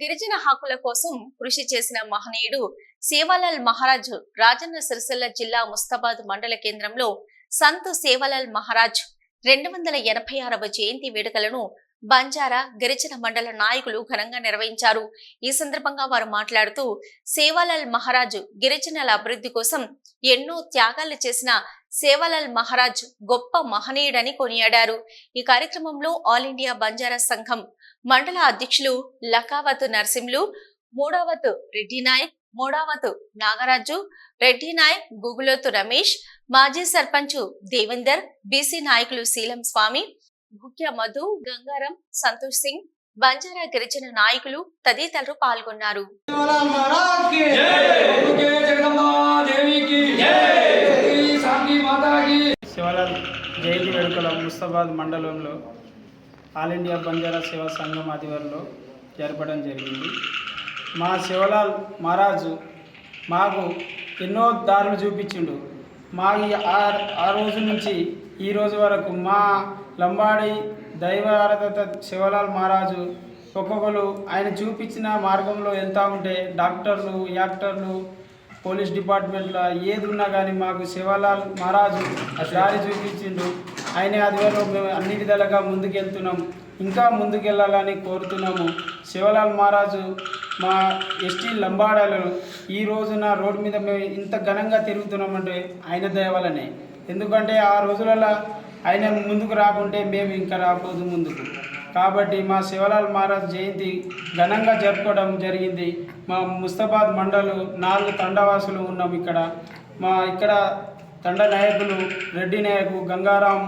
గిరిజన హక్కుల కోసం కృషి చేసిన మహనీయుడు సేవాలాల్ మహారాజ్ రాజన్న సిరిసిల్ల జిల్లా ముస్తాబాద్ మండల కేంద్రంలో సంత్ సేవాలాల్ మహారాజ్ రెండు వందల ఎనభై ఆరవ జయంతి వేడుకలను బంజారా గిరిజన మండల నాయకులు ఘనంగా నిర్వహించారు. ఈ సందర్భంగా వారు మాట్లాడుతూ సేవాలాల్ మహారాజు గిరిజనుల అభివృద్ధి కోసం ఎన్నో త్యాగాలు చేసిన సేవాలాల్ మహారాజ్ గొప్ప మహనీయుడని కొనియాడారు. ఈ కార్యక్రమంలో ఆల్ ఇండియా బంజారా సంఘం మండల అధ్యక్షులు లకావత్ నర్సింలు మూడవత్ రెడ్డి నాయక్ మూడవత్ నాగరాజు రెడ్డి నాయక్ గుగులోతు రమేష్ మాజీ సర్పంచ్ దేవేందర్ బీసీ నాయకులు శీలం స్వామి ముఖ్య మధు గంగారం సంతోష్ సింగ్ బంజారా గిరిజన నాయకులు తదితరులు పాల్గొన్నారు. జయంతి వేడుకల ముస్తాబాద్ మండలంలో ఆల్ ఇండియా బంజారా సేవా సంఘం ఆధ్వర్యంలో జరపడం జరిగింది. మా శివలాల్ మహారాజు మాకు ఎన్నో దారులు చూపించిండు. మా ఈ ఆ ఆ రోజు నుంచి ఈ రోజు వరకు మా లంబాడి దైవారత శివలాల్ మహారాజు ఒక్కొక్కరు ఆయన చూపించిన మార్గంలో వెళ్తూ ఉంటే డాక్టర్లు యాక్టర్లు పోలీస్ డిపార్ట్మెంట్లో ఏది ఉన్నా కానీ మాకు శివలాల్ మహారాజు దారి చూపించిండు. ఆయన ఆధ్వర్యంలో మేము అన్ని విధాలుగా ముందుకెళ్తున్నాం. ఇంకా ముందుకెళ్ళాలని కోరుతున్నాము. శివలాల్ మహారాజు మా ఎస్టీ లంబాడాలు ఈ రోజున రోడ్డు మీద మేము ఇంత ఘనంగా తిరుగుతున్నామంటే ఆయన దయవలనే ఎందుకంటే ఆ రోజులలో ఆయన ముందుకు రాకుంటే మేము ఇంకా రాకపోదు ముందుకు. కాబట్టి మా శివలాల్ మహారాజ్ జయంతి ఘనంగా జరుపుకోవడం జరిగింది. మా ముస్తాబాద్ మండలు నాలుగు తండవాసులు ఉన్నాం ఇక్కడ. మా ఇక్కడ తండ నాయకులు రెడ్డి నాయకు గంగారాం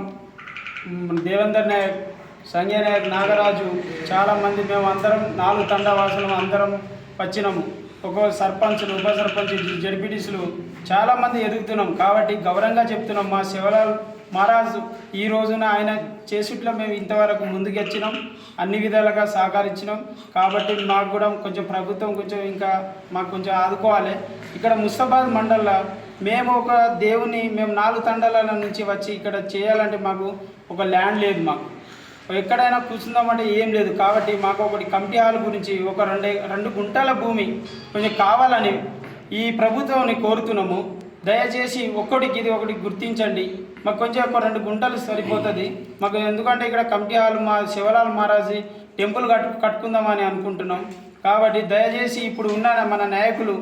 దేవేందర్ నాయక్ సంజయ్ నాయక్ నాగరాజు చాలామంది మేము అందరం నాలుగు తండవాసులు అందరం వచ్చినాము ఒక్కో సర్పంచులు ఉప సర్పంచ్ జడ్పీటీసులు చాలామంది ఎదుగుతున్నాం. కాబట్టి గౌరవంగా చెప్తున్నాం మా శివలాల్ మహారాజు ఈ రోజున ఆయన చేసుట్లో మేము ఇంతవరకు ముందుకు వచ్చినాం అన్ని విధాలుగా సహకరించినాం. కాబట్టి మాకు కూడా కొంచెం ప్రభుత్వం కొంచెం ఇంకా మాకు కొంచెం ఆదుకోవాలి. ఇక్కడ ముస్తాబాద్ మండల్లో మేము ఒక దేవుని మేము నాలుగు తండాల నుంచి వచ్చి ఇక్కడ చేయాలంటే మాకు ఒక ల్యాండ్ లేదు మాకు. ఎక్కడైనా కూర్చుందామంటే ఏం లేదు. కాబట్టి మాకు ఒకటి కమిటీ హాల్ గురించి ఒక రెండు రెండు గుంటల భూమి కొంచెం కావాలని ఈ ప్రభుత్వాన్ని కోరుతున్నాము. దయచేసి ఒక్కడికి ఇది ఒకటి గుర్తించండి. మాకు కొంచెం ఒక రెండు గుంటలు సరిపోతుంది. మాకు ఎందుకంటే ఇక్కడ కమిటీ హాల్ మా శివలాల్ మహారాజు టెంపుల్ కట్టు కట్టుకుందామని అనుకుంటున్నాం. కాబట్టి దయచేసి ఇప్పుడు ఉన్న మన నాయకులు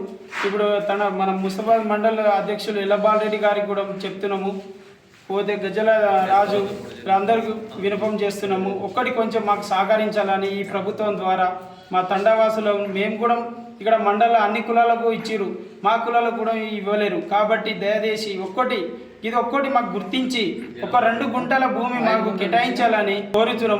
ఇప్పుడు తన మన ముస్తాబాద్ మండల అధ్యక్షులు ఇల్లబాల్ రెడ్డి గారికి కూడా చెప్తున్నాము. పోతే గజల రాజు అందరికీ వినపం చేస్తున్నాము. ఒక్కటి కొంచెం మాకు సహకరించాలని ఈ ప్రభుత్వం ద్వారా మా తండావాసులు మేము కూడా ఇక్కడ మండల అన్ని కులాలకు ఇచ్చిరు మా కులాలకు కూడా ఇవ్వలేరు. కాబట్టి దయచేసి ఒక్కటి ఇది ఒక్కటి మాకు గుర్తించి ఒక రెండు గుంటల భూమి మాకు కేటాయించాలని కోరుతున్నాం